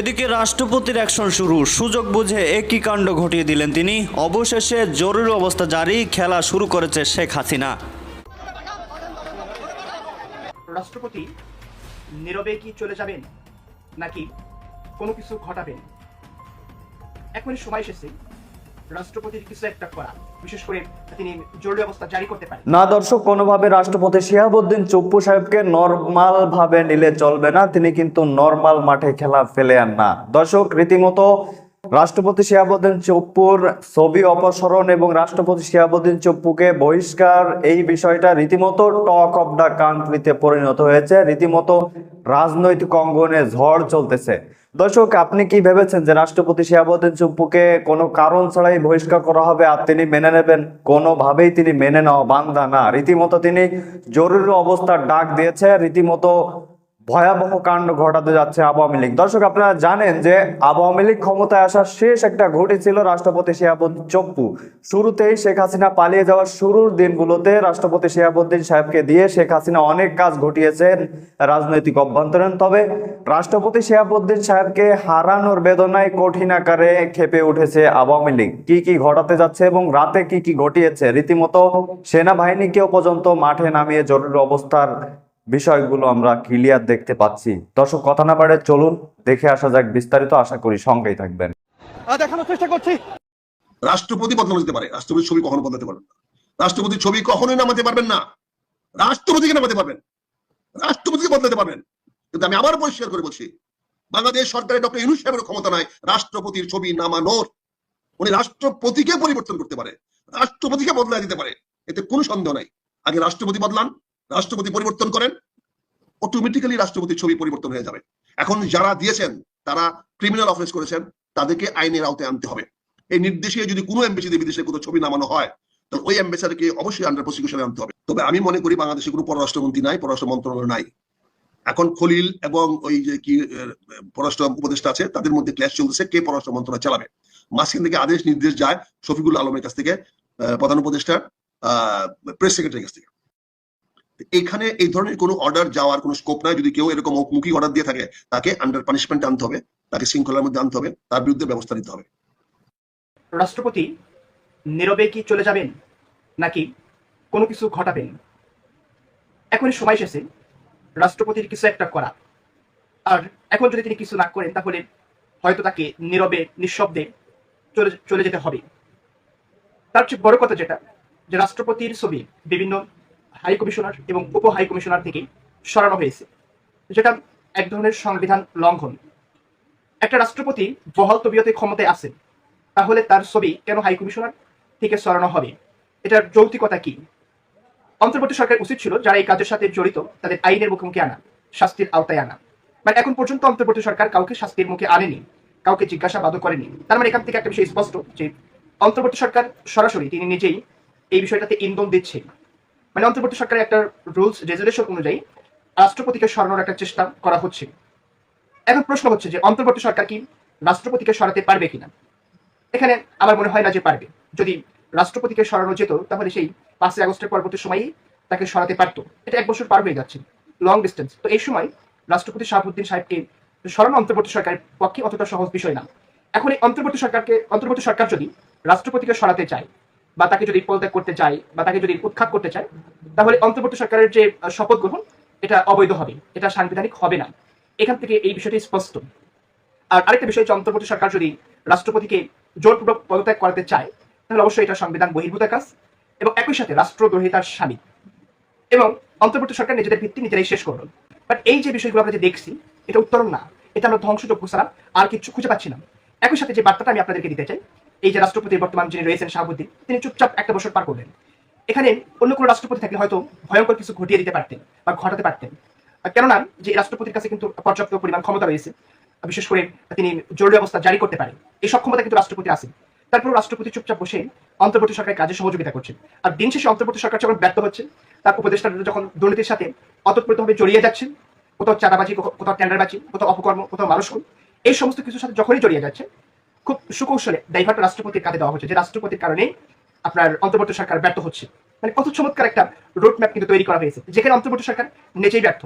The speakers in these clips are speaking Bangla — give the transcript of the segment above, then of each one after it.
এদিকে রাষ্ট্রপতির অ্যাকশন শুরু। সুযোগ বুঝে একই কাণ্ড ঘটিয়ে দিলেন তিনি। অবশেষে জরুরি অবস্থা জারি, খেলা শুরু করেছে শেখ হাসিনা। রাষ্ট্রপতি নীরবে কি চলে যাবেন, নাকি কোনো কিছু ঘটাবেন? এখন সময় এসেছে। রাষ্ট্রপতির কিছু একটা করা। বিশেষ করে তিনি জরুরি অবস্থা জারি করতে পারেন। না, দর্শক, কোনোভাবে রাষ্ট্রপতি শিহাবুদ্দিন চুপ্পু সাহেবকে নর্মাল ভাবে নিলে চলবে না। তিনি কিন্তু নর্মাল মাঠে খেলা ফেলে না। দর্শক, রীতিমতো রাষ্ট্রপতি শিহাবুদ্দিন চুপ্পুর ছবি অপসরণ এবং রাষ্ট্রপতি শিহাবুদ্দিন চুপ্পুকে বহিষ্কার, এই বিষয়টা রীতিমতো টক অফ দ্য কান্ট্রিতে পরিণত হয়েছে। রীতিমতো রাজনৈতিক অঙ্গনে ঝড় চলতেছে। দর্শক, আপনি কি ভেবেছেন যে রাষ্ট্রপতি শিয়াবুদ্দিন চুপ্পুকে কোনো কারণ ছাড়াই বহিষ্কার করা হবে আর তিনি মেনে নেবেন? কোনোভাবেই তিনি মেনে নেওয়া বান্ধা না। রীতিমতো তিনি জরুরি অবস্থার ডাক দিয়েছে। রীতিমতো ভয়াবহ কাণ্ড ঘটাতে যাচ্ছে আওয়ামী লীগ। দর্শক, আপনারা জানেন যে আওয়ামী লীগ ক্ষমতায় আসার শেষ একটা ঘটেছিল রাষ্ট্রপতি শিহাবুদ্দিন চপ্পু। শুরুতেই শেখ হাসিনা পালিয়ে যাওয়ার শুরুর দিনগুলোতে রাষ্ট্রপতি শিহাবুদ্দিন সাহেবকে দিয়ে শেখ হাসিনা অনেক কাজ ঘটিয়েছেন রাজনৈতিক অভ্যন্তরীণ। তবে রাষ্ট্রপতি শিহাবুদ্দিন সাহেবকে হারানোর বেদনায় কঠিন আকারে খেপে উঠেছে আওয়ামী লীগ। কি কি ঘটাতে যাচ্ছে এবং রাতে কি কি ঘটিয়েছে, রীতিমতো সেনাবাহিনীকেও পর্যন্ত মাঠে নামিয়ে জরুরি অবস্থার বিষয়গুলো আমরা ক্লিয়ার দেখতে পাচ্ছি। দর্শক কথা না বাড়ে চলুন দেখে আসা যাক বিস্তারিত আশা করি সঙ্গেই থাকবেন। দেখানোর চেষ্টা করছি। রাষ্ট্রপতি বদলানো যেতে পারে। রাষ্ট্রপতির ছবি কখনো বদলাতে পারবেন না। রাষ্ট্রপতির ছবি কখনোই নামাতে পারবেন না। রাষ্ট্রপতিকে নামাতে পারবেন। রাষ্ট্রপতিকে বদলাতে পারবেন। কিন্তু আমি আবার পরিষ্কার করে বলছি বাংলাদেশ সরকারের ডক্টর ইউনুস সাহেবের ক্ষমতা নাই রাষ্ট্রপতির ছবি নামানোর। উনি রাষ্ট্রপতিকে পরিবর্তন করতে পারে। রাষ্ট্রপতিকে বদলা দিতে পারে। এতে কোনো সন্দেহ নাই। আগে রাষ্ট্রপতি বদলান রাষ্ট্রপতি পরিবর্তন করেন অটোমেটিক্যালি রাষ্ট্রপতির ছবি পরিবর্তন হয়ে যাবে। এখন যারা দিয়েছেন, তারা ক্রিমিনাল অফেন্স করেছেন, তাদেরকে আইনের আওতায় আনতে হবে। এই নির্দেশে যদি কোনো এমবেসিতে বিদেশে কোনো ছবি নামানো হয় তাহলে ওই অ্যাম্বাসাডারকে অবশ্যই আন্ডার প্রসিকিউশনে আনতে হবে। তবে আমি মনে করি বাংলাদেশে কোনো পররাষ্ট্রমন্ত্রী নাই, পররাষ্ট্র মন্ত্রণালয় নাই। এখন খলিল এবং ওই যে কি পররাষ্ট্র উপদেষ্টা আছে, তাদের মধ্যে ক্লাস চলতেছে, কে পররাষ্ট্র মন্ত্রণালয় চালাবে? মাঝখান থেকে আদেশ, নির্দেশ যায় শফিকুল আলমের কাছ থেকে প্রধান উপদেষ্টা প্রেস সেক্রেটারির কাছ থেকে। এখানে এই ধরনের কোনো অর্ডার যাওয়ার কোনো স্কোপ নাই। যদি কেউ এরকম মুখী অর্ডার দিয়ে থাকে, তাকে আন্ডার পানিশমেন্ট আনতে হবে, তাকে শৃঙ্খলার মধ্যে আনতে হবে, তার বিরুদ্ধে ব্যবস্থা নিতে হবে। রাষ্ট্রপতি নীরবে কি চলে যাবেন, নাকি কোনো কিছু ঘটাবেন? এখন সময় এসেছে, রাষ্ট্রপতির কিছু একটা করা। আর এখন যদি তিনি কিছু না করেন, তাহলে হয়তো তাকে নীরবে, নিঃশব্দে চলে চলে যেতে হবে। তার চেয়ে বড় কথা যেটা, যে রাষ্ট্রপতির ছবি, বিভিন্ন হাই কমিশনার এবং উপ হাই কমিশনার থেকে সরানো হয়েছে। যেটা এক ধরনের সংবিধান লঙ্ঘন। একটা রাষ্ট্রপতি বহাল তবিয়তে ক্ষমতায় আছে তাহলে তার ছবি কেন হাই কমিশনার থেকে সরানো হবে? এটার যৌক্তিকতা কি? অন্তর্বর্তী সরকার উচিত ছিল যারা এই কাজের সাথে জড়িত, তাদের আইনের মুখোমুখি আনা, শাস্তির আওতায় আনা। মানে এখন পর্যন্ত অন্তর্বর্তী সরকার কাউকে শাস্তির মুখে আনেনি, কাউকে জিজ্ঞাসাবাদও করেনি। তার মানে এখান থেকে একটা বিষয় স্পষ্ট যে, অন্তর্বর্তী সরকার সরাসরি তিনি নিজেই এই বিষয়টাতে ইন্ধন দিচ্ছে মানে অন্তর্বর্তী সরকারের একটা রুলস রেজুলেশন অনুযায়ী রাষ্ট্রপতিকে সরানোর একটা চেষ্টা করা হচ্ছে। এখন প্রশ্ন হচ্ছে যে অন্তর্বর্তী সরকার কি রাষ্ট্রপতিকে সরাতে পারবে কিনা? এখানে আমার মনে হয় না যে পারবে। যদি রাষ্ট্রপতিকে সরানো যেত, তাহলে সেই পাঁচই আগস্টের পরবর্তী সময়ই তাকে সরাতে পারতো। এটা এক বছর পার হয়ে যাচ্ছে লং ডিস্টেন্স তো এই সময় রাষ্ট্রপতি শাহাবুদ্দিন সাহেবকে সরানো অন্তর্বর্তী সরকারের পক্ষে অতটা সহজ বিষয় না। এখন এই অন্তর্বর্তী সরকারকে অন্তর্বর্তী সরকার যদি রাষ্ট্রপতিকে সরাতে চায় বা তাকে যদি পদত্যাগ করতে চাই বা তাকে যদি উৎখাত করতে চায়, তাহলে অন্তর্বর্তী সরকারের যে শপথ গ্রহণ, এটা অবৈধ হবে। এটা সাংবিধানিক হবে না। এখান থেকে এই বিষয়টি স্পষ্ট। আর আরেকটা বিষয় হচ্ছে অন্তর্বর্তী সরকার যদি রাষ্ট্রপতিকে জোরপূর্বক পদত্যাগ করাতে চায়, তাহলে অবশ্যই এটা সংবিধান বহির্ভূত কাজ এবং একই সাথে রাষ্ট্রদ্রোহিতার স্বামী। এবং অন্তর্বর্তী সরকার নিজেদের ভিত্তি নিজেরাই শেষ করল। বাট এই যে বিষয়গুলো আমরা যে দেখছি, এটা উত্তরণ না। এটা আমরা ধ্বংসযোগ্য ছাড়া আর কিছু খুঁজে পাচ্ছি না। একই সাথে যে বার্তাটা আমি আপনাদেরকে দিতে চাই এই যে রাষ্ট্রপতির বর্তমান যিনি রয়েছেন শাহাবুদ্দিন, তিনি চুপচাপ একটা বছর পার করলেন। এখানে অন্য কোনো রাষ্ট্রপতি থাকলে হয়তো ভয়ঙ্কর কিছু ঘটিয়ে দিতে পারতেন বা ঘটাতে পারতেন। কেননা যে রাষ্ট্রপতির কাছে কিন্তু পর্যাপ্ত পরিমাণ ক্ষমতা রয়েছে, বিশেষ করে তিনি জরুরি অবস্থা জারি করতে পারেন, এই সক্ষমতা কিন্তু রাষ্ট্রপতির আছে। তারপর রাষ্ট্রপতি চুপচাপ বসে অন্তর্বর্তী সরকারের কাজে সহযোগিতা করছেন। আর দিন শেষে অন্তর্বর্তী সরকার যখন ব্যর্থ হচ্ছে, তার উপদেষ্টারা যখন দুর্নীতির সাথে অতপ্রতভাবে জড়িয়ে যাচ্ছেন, কোথাও চাঁদাবাজি কোথাও- কোথাও টেন্ডারবাজি, কোথাও অপকর্ম, কোথাও মানুষ এই সমস্ত কিছুর সাথে যখনই জড়িয়ে যাচ্ছে খুব সুকৌশলে দায়ভারটা রাষ্ট্রপতির কাঁধে দেওয়া হচ্ছে যে রাষ্ট্রপতির কারণেই আপনার অন্তর্বর্তী সরকার ব্যর্থ হচ্ছে। মানে কত চমৎকার একটা রোড ম্যাপ কিন্তু তৈরি করা হয়েছে। যেখানে অন্তর্বর্তী সরকার নিজেই ব্যর্থ।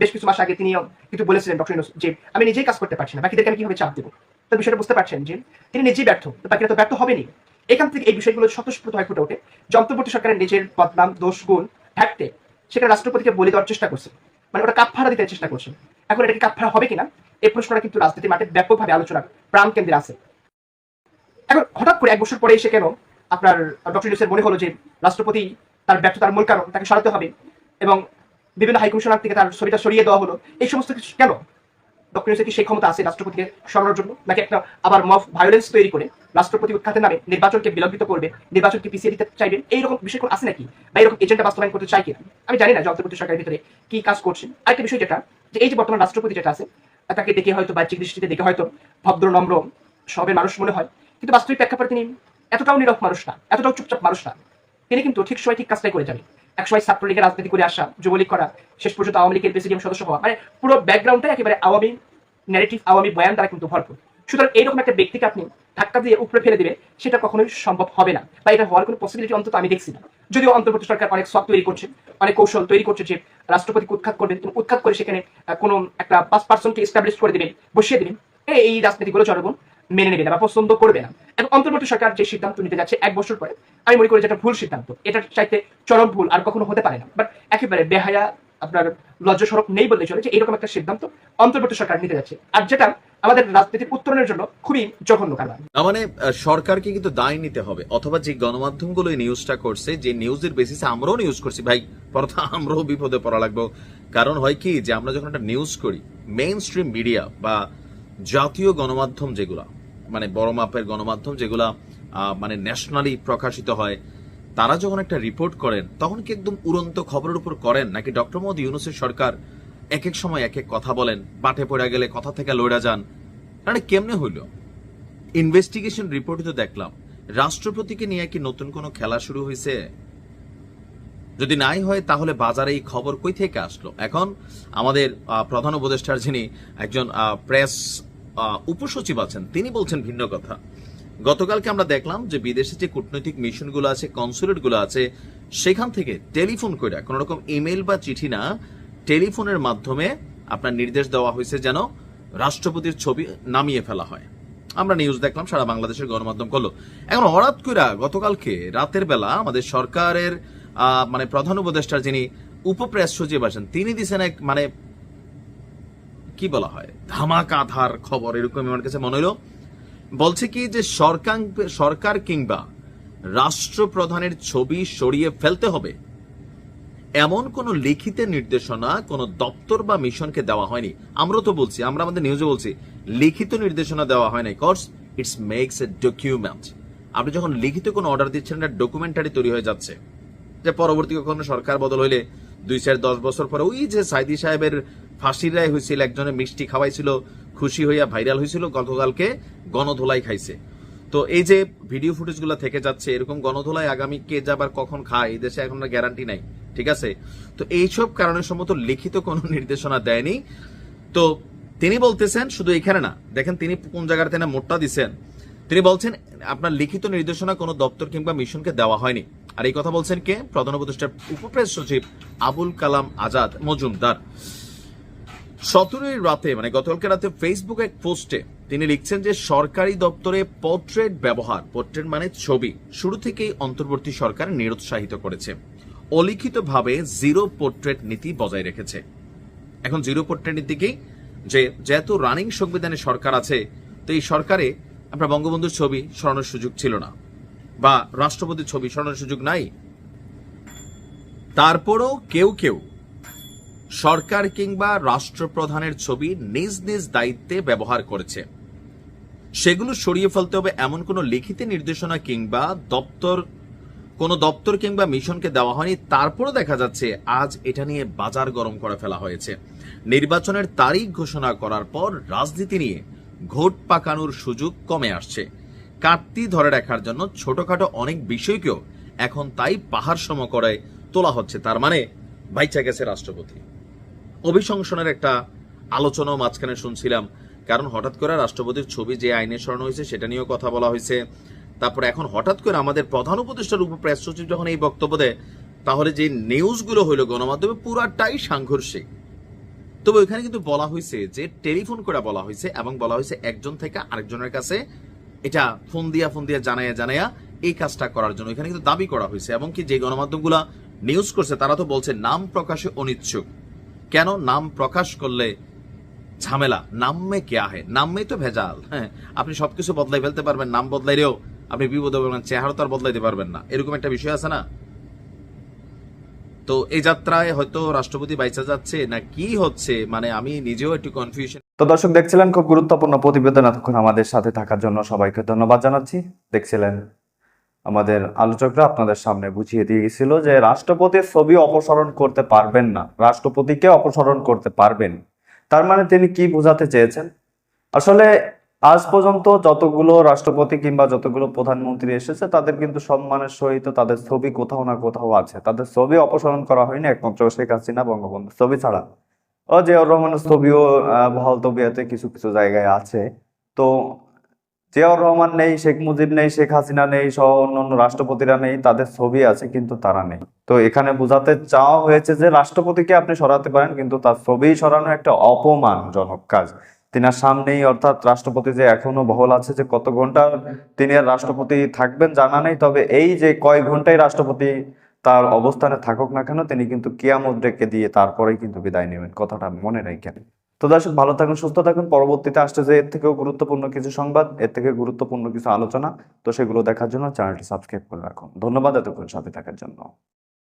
বেশ কিছু মাস আগে তিনিও কিন্তু বলেছিলেন, ডক্টর ইউনুস, যে আমি নিজেই কাজ করতে পারছি না, বাকিদেরকে আমি কীভাবে চাপ দেবো? তো বিষয়টা বুঝতে পারছেন যে তিনি নিজেই ব্যর্থ, তো বাকিরা তো ব্যর্থ হবেনি এখান থেকে এই বিষয়গুলো স্বতঃস্ফূর্ত হয়ে ফুটে ওঠে যে অন্তর্বর্তী সরকারের নিজের বদনাম, দোষ, গুণ ঢাকতে সেখানে রাষ্ট্রপতিকে বলে দেওয়ার চেষ্টা করছে। মানে ওটা কাপফারা দিতে চেষ্টা করছে। এখন এটা কি কাপফারা হবে কিনা? এই প্রশ্নটা কিন্তু রাজনীতি মাঠে ব্যাপকভাবে আলোচনা প্রাণ কেন্দ্রে আছে। এখন হঠাৎ করে এক বছর পরে এসে কেন আপনার ডক্টর ইউনুসের মনে হলো যে রাষ্ট্রপতি তার ব্যর্থতার মূল কারণ তাকে সরাতে হবে এবং বিভিন্ন হাইকমিশনার থেকে তার ছবিটা সরিয়ে দেওয়া হলো, এই সমস্ত কিছু কেন? ডক্টর ইউনুসের কি সেই ক্ষমতা আছে রাষ্ট্রপতিকে সরানোর জন্য? নাকি একটা আবার মফ ভায়োলেন্স তৈরি করে রাষ্ট্রপতি উৎখাতের নামে নির্বাচনকে বিলম্বিত করবে, নির্বাচনকে পিছিয়ে দিতে চাইবেন? এইরকম বিষয় আছে নাকি? বা এরকম এজেন্ডা বাস্তবায়ন করতে চাই কিনা? আমি জানি না যে সরকারের ভিতরে কি কাজ করছেন আরেকটা বিষয় যেটা, যে এই যে বর্তমান রাষ্ট্রপতি যেটা আছে, তাকে দেখে হয়তো বাহ্যিক দৃষ্টিতে দেখে হয়তো ভদ্র, নম্র, সবের মানুষ মনে হয়। কিন্তু বাস্তবিক প্রেক্ষাপটে তিনি এতটাও নীরব মানুষ না, এতটাও চুপচাপ মানুষ না। তিনি কিন্তু ঠিক সময় ঠিক কাজটাই করে যাবেন এক সময় ছাত্রলীগের রাজনীতি করে আসা, যুবলীগ করা, শেষ পর্যন্ত আওয়ামী লীগের প্রেসিডিয়াম সদস্য হওয়া মানে পুরো ব্যাকগ্রাউন্ডটা একেবারে আওয়ামী ন্যারেটিভ আওয়ামী বয়ান দ্বারা কিন্তু ভরপুর। সুতরাং এইরকম একটা ব্যক্তিকে আপনি ধাক্কা দিয়ে উপরে ফেলে দেবে সেটা কখনোই সম্ভব হবে না বা এটা হওয়ার কোনো পসিবিলিটি অন্তত আমি দেখছি না। যদিও অন্তর্বর্তী সরকার অনেক সফট তৈরি করছে, অনেক কৌশল তৈরি করছে যে রাষ্ট্রপতিকে উৎখাত করবেন উৎখাত করে সেখানে কোনো একটা পাঁচ পার্সনকে এস্টাবলিশ করে দেবেন, বসিয়ে দেবেন। এই রাজনীতিগুলো জনগণ মেনে নেবে না বা পছন্দ করবে না। এবং অন্তর্বর্তী সরকার যে সিদ্ধান্ত নিতে যাচ্ছে এক বছর পরে, আমি মনে করি যে এটা ভুল সিদ্ধান্ত। এটা চাইতে চরম ভুল আর কখনো হতে পারে না। বাট একেবারে বেহায়া, আপনার লজ্জা নেই বললে চলে যে এরকম একটা সিদ্ধান্ত অন্তর্বর্তী সরকার নিতে যাচ্ছে। আর যেটা আমাদের রাজনীতির উত্তরণের জন্য খুবই জঘন্য মানে সরকারকে কিন্তু দায় নিতে হবে। অথবা যে গণমাধ্যমগুলো নিউজটা করছে, যে নিউজের বেসিসে আমরাও নিউজ করছি, ভাই আমরাও বিপদে পড়া লাগবো। কারণ হয় কি, যে আমরা যখন একটা নিউজ করি মেইন স্ট্রিম মিডিয়া বা জাতীয় গণমাধ্যম যেগুলা মানে বড় মাপের গণমাধ্যম যেগুলা মানে ন্যাশনালি প্রকাশিত হয়, তারা যখন একটা রিপোর্ট করেন, তখন কি একদম উড়ন্ত খবরের উপর করেন? নাকি ডক্টর মোহাম্মদ ইউনুসের সরকার এক এক সময় এক এক কথা বলেন, বাটে পড়ে গেলে কথা থেকে লড়া যান? মানে কেমনে হইল? ইনভেস্টিগেশন রিপোর্টে তো দেখলাম, রাষ্ট্রপতিকে নিয়ে কি নতুন কোনো খেলা শুরু হয়েছে যদি নাই হয়, তাহলে বাজারে এই খবর কই থেকে আসলো? এখন আমাদের প্রধান উপদেষ্টার যিনি একজন প্রেস উপসচিব আছেন। তিনি বলছেন ভিন্ন কথা। গতকালকে আমরা দেখলাম যে বিদেশে যে কূটনৈতিক মিশনগুলো আছে, কনসুলেটগুলো আছে, সেখান থেকে টেলিফোন করে কোন রকম ইমেল বা চিঠি না, টেলিফোনের মাধ্যমে আপনার নির্দেশ দেওয়া হয়েছে যেন রাষ্ট্রপতির ছবি নামিয়ে ফেলা হয়। আমরা নিউজ দেখলাম, সারা বাংলাদেশের গণমাধ্যম করল। এখন হঠাৎ করে গতকালকে রাতের বেলা আমাদের সরকারের মানে প্রধান উপদেষ্টার যিনি উপপ্রেস সচিব আছেন, তিনি দিছেন এক মানে কি বলা হয়? ধামাকাধার খবর, এরকম আমার কাছে মনে হলো। বলছে কি যে সরকার সরকার কিংবা রাষ্ট্রপ্রধানের ছবি সরিয়ে ফেলতে হবে। এমন কোন লিখিত নির্দেশনা, কোন দপ্তর বা মিশনকে দেওয়া হয়নি। আমরা তো বলছি, আমরা আমাদের নিউজে বলছি, লিখিত নির্দেশনা দেওয়া হয় নাই। Course it's makes a document আপনি যখন লিখিত কোনো অর্ডার দিচ্ছেন এটা ডকুমেন্টারি তৈরি হয়ে যাচ্ছে। যে পরবর্তী কখনো সরকার বদল হইলে দুই চার দশ বছর পরে ওই যে সাইদি সাহেবের ফাঁসির রায় হয়েছিল, একজনে মিষ্টি খাওয়াইছিল, খুশি হইয়া ভাইরাল হয়েছিল, গতকালকে গণধোলাই খাইছে। তো এই যে ভিডিও ফুটেজগুলো থেকে যাচ্ছে, এরকম গণধোলাই আগামী কে যাবার, কখন খায়, এই দেশে এখন গ্যারান্টি নাই, ঠিক আছে? তো এইসব কারণে সম্ভবত লিখিত কোনো নির্দেশনা দেয়নি। তো তিনি বলতেছেন, শুধু এখানে না, দেখেন তিনি কোন জায়গাতে না মোটটা দিচ্ছেন তিনি বলছেন, আপনার লিখিত নির্দেশনা কোনো দপ্তর কিংবা মিশনকে দেওয়া হয়নি। আর এই কথা বলছেন কে? প্রধান উপদেষ্টার উপপ্রেস সচিব আবুল কালাম আজাদ মজুমদার। সতেরোই রাতে মানে গতকালকে রাতে ফেসবুকে এক পোস্টে তিনি লিখছেন যে সরকারি দপ্তরে পোর্ট্রেট ব্যবহার পোর্ট্রেট মানে ছবি, শুরু থেকেই অন্তর্বর্তী সরকার নিরুৎসাহিত করেছে। অলিখিতভাবে জিরো পোর্ট্রেট নীতি বজায় রেখেছে। এখন জিরো পোর্ট্রেট নীতি কি? যে যেহেতু রানিং সংবিধানে সরকার আছে, তো এই সরকারে আপনার বঙ্গবন্ধুর ছবি সরানোর সুযোগ ছিল না, বা রাষ্ট্রপতির ছবি সরানোর সুযোগ নাই। তারপরও কেউ কেউ সরকার কিংবা রাষ্ট্রপ্রধানের ছবি নিজ নিজ দায়িত্বে ব্যবহার করেছে। সেগুলো সরিয়ে ফেলতে হবে এমন কোনো লিখিত নির্দেশনা কিংবা দপ্তর, কোনো দপ্তর কিংবা মিশনকে দেওয়া হয়নি। তারপরও দেখা যাচ্ছে, আজ এটা নিয়ে বাজার গরম করে ফেলা হয়েছে। নির্বাচনের তারিখ ঘোষণা করার পর রাজনীতি নিয়ে ঘোট পাকানোর সুযোগ কমে আসছে। কাটতি ধরে রাখার জন্য ছোটখাটো অনেক বিষয়কেও এখন তাই পাহাড় সম করে তোলা হচ্ছে। তার মানে বাইচা গেছে রাষ্ট্রপতি। অভিশংসনের একটা আলোচনাও মাঝখানে শুনছিলাম। কারণ হঠাৎ করে রাষ্ট্রপতির ছবি যে আইনে স্মরণ হয়েছে, সেটা নিয়েও কথা বলা হয়েছে। তারপরে এখন হঠাৎ করে আমাদের প্রধান উপদেষ্টার উপ প্রেস সচিব যখন এই বক্তব্য দেয়, তাহলে যে নিউজগুলো হইল গণমাধ্যমে পুরাটাই সাংঘর্ষিক। তবে ওইখানে কিন্তু বলা হয়েছে যে, টেলিফোন করে বলা হয়েছে এবং বলা হয়েছে একজন থেকে আরেকজনের কাছে। এটা ফোন দিয়া ফোন দিয়া জানাইয়া জানাইয়া এই কাজটা করার জন্য। এখানে কিন্তু দাবি করা হয়েছে। এবং কি যে গণমাধ্যমগুলা নিউজ করছে, তারা তো বলছে, নাম প্রকাশে অনিচ্ছুক। কেন নাম প্রকাশ করলে ঝামেলা? নাম মে কেয়া হে নাম তো ভেজাল। হ্যাঁ আপনি সবকিছু বদলাই ফেলতে পারবেন, নাম বদলাইলেও আপনি বিপদে চেহারা তো আর বদলাইতে পারবেন না। এরকম একটা বিষয় আছে না? তো এই যাত্রায় হয়তো রাষ্ট্রপতি বাইচা যাচ্ছে না কি হচ্ছে? মানে আমি নিজেও একটু কনফিউশন তো দর্শক, দেখছিলেন খুব গুরুত্বপূর্ণ প্রতিবেদন এতক্ষণ আমাদের সাথে থাকার জন্য সবাইকে ধন্যবাদ জানাচ্ছি। দেখছিলেন আমাদের আলোচকরা আপনাদের সামনে বুঝিয়ে দিয়ে গেছিল যে রাষ্ট্রপতির ছবি অপসারণ করতে পারবেন না। রাষ্ট্রপতিকে অপসারণ করতে পারবেন। তার মানে তিনি কি বোঝাতে চেয়েছেন? আসলে আজ পর্যন্ত যতগুলো রাষ্ট্রপতি কিংবা যতগুলো প্রধানমন্ত্রী এসেছে, তাদের কিন্তু সম্মানের সহিত তাদের ছবি কোথাও না কোথাও আছে। তাদের ছবি অপসারণ করা হয়নি একমাত্র শেখ হাসিনা বঙ্গবন্ধু। ছবি ছাড়া। ও জিয়াউর রহমানের ছবিও বহাল তবিয়াতে কিছু কিছু জায়গায় আছে। তো জিয়াউর রহমান নেই, শেখ মুজিব নেই, শেখ হাসিনা নেই, সহ অন্যান্য রাষ্ট্রপতিরা নেই, তাদের ছবি আছে কিন্তু তারা নেই। তো এখানে বোঝাতে চাওয়া হয়েছে যে রাষ্ট্রপতিকে আপনি সরাতে পারেন, কিন্তু তার ছবি সরানো একটা অপমানজনক কাজ। তিনার সামনেই অর্থাৎ রাষ্ট্রপতি যে এখনও বহল আছে যে কত ঘণ্টা তিনি আর রাষ্ট্রপতি থাকবেন জানা নেই, তবে এই যে কয় ঘন্টায় রাষ্ট্রপতি তার অবস্থানে থাকুক না কেন, তিনি কিন্তু কিয়ামত রেখে দিয়ে তারপরেই কিন্তু বিদায় নেবেন। কথাটা মনে রাখেন। তো দর্শক, ভালো থাকুন, সুস্থ থাকুন। পরবর্তীতে আসছে যে এর থেকেও গুরুত্বপূর্ণ কিছু সংবাদ, এর থেকে গুরুত্বপূর্ণ কিছু আলোচনা। তো সেগুলো দেখার জন্য চ্যানেলটি সাবস্ক্রাইব করে রাখুন। ধন্যবাদ এতক্ষণ সাথে থাকার জন্য।